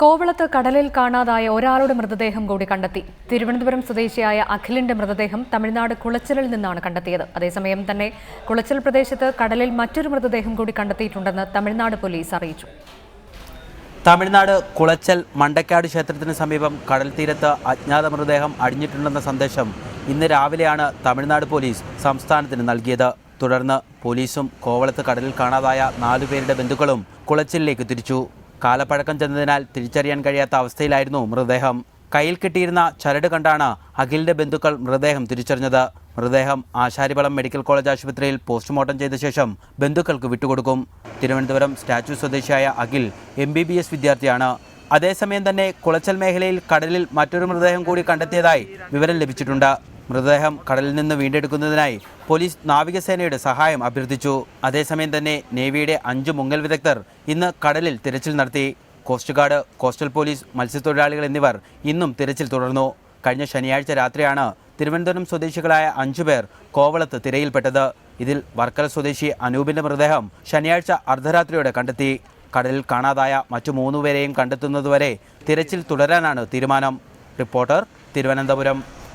കോവളത്ത് കടലിൽ കാണാതായ ഒരാളുടെ മൃതദേഹം കൂടി കണ്ടെത്തി. തിരുവനന്തപുരം സ്വദേശിയായ അഖിലിന്റെ മൃതദേഹം തമിഴ്നാട് കുളച്ചലിൽ നിന്നാണ് കണ്ടെത്തിയത്. അതേസമയം തന്നെ കുളച്ചൽ പ്രദേശത്ത് കടലിൽ മറ്റൊരു മൃതദേഹം കൂടി കണ്ടെത്തിയിട്ടുണ്ടെന്ന് തമിഴ്നാട് പോലീസ് അറിയിച്ചു. തമിഴ്നാട് കുളച്ചൽ മണ്ടക്കാട് ക്ഷേത്രത്തിന് സമീപം കടൽ തീരത്ത് അജ്ഞാത മൃതദേഹം അടിഞ്ഞിട്ടുണ്ടെന്ന സന്ദേശം ഇന്ന് രാവിലെയാണ് തമിഴ്നാട് പോലീസ് സംസ്ഥാനത്തിന് നൽകിയത്. തുടർന്ന് പോലീസും കോവളത്ത് കടലിൽ കാണാതായ നാലുപേരുടെ ബന്ധുക്കളും കുളച്ചിലേക്ക് തിരിച്ചു. കാലപ്പഴക്കം ചെന്നതിനാൽ തിരിച്ചറിയാൻ കഴിയാത്ത അവസ്ഥയിലായിരുന്നു മൃതദേഹം. കയ്യിൽ കിട്ടിയിരുന്ന ചരട് കണ്ടാണ് അഖിലിന്റെ ബന്ധുക്കൾ മൃതദേഹം തിരിച്ചറിഞ്ഞത്. മൃതദേഹം ആശാരിപളം മെഡിക്കൽ കോളേജ് ആശുപത്രിയിൽ പോസ്റ്റ്മോർട്ടം ചെയ്ത ശേഷം ബന്ധുക്കൾക്ക് വിട്ടുകൊടുക്കും. തിരുവനന്തപുരം സ്റ്റാച്യു സ്വദേശിയായ Akhil M B B S വിദ്യാർത്ഥിയാണ്. അതേസമയം തന്നെ കുളച്ചൽ മേഖലയിൽ കടലിൽ മറ്റൊരു മൃതദേഹം കൂടി കണ്ടെത്തിയതായി വിവരം ലഭിച്ചിട്ടുണ്ട്. മൃതദേഹം കടലിൽ നിന്ന് വീണ്ടെടുക്കുന്നതിനായി പോലീസ് നാവികസേനയുടെ സഹായം അഭ്യർത്ഥിച്ചു. അതേസമയം തന്നെ നേവിയുടെ അഞ്ച് മുങ്ങൽ വിദഗ്ധർ ഇന്ന് കടലിൽ തിരച്ചിൽ നടത്തി. കോസ്റ്റ് ഗാർഡ് കോസ്റ്റൽ പോലീസ് മത്സ്യത്തൊഴിലാളികൾ എന്നിവർ ഇന്നും തിരച്ചിൽ തുടർന്നു. കഴിഞ്ഞ ശനിയാഴ്ച രാത്രിയാണ് തിരുവനന്തപുരം സ്വദേശികളായ അഞ്ചുപേർ കോവളത്ത് തിരയിൽപ്പെട്ടത്. ഇതിൽ വർക്കല സ്വദേശി അനൂപിന്റെ മൃതദേഹം ശനിയാഴ്ച അർദ്ധരാത്രിയോടെ കണ്ടെത്തി. കടലിൽ കാണാതായ മറ്റു മൂന്നുപേരെയും കണ്ടെത്തുന്നതുവരെ തിരച്ചിൽ തുടരാനാണ് തീരുമാനം. റിപ്പോർട്ടർ തിരുവനന്തപുരം.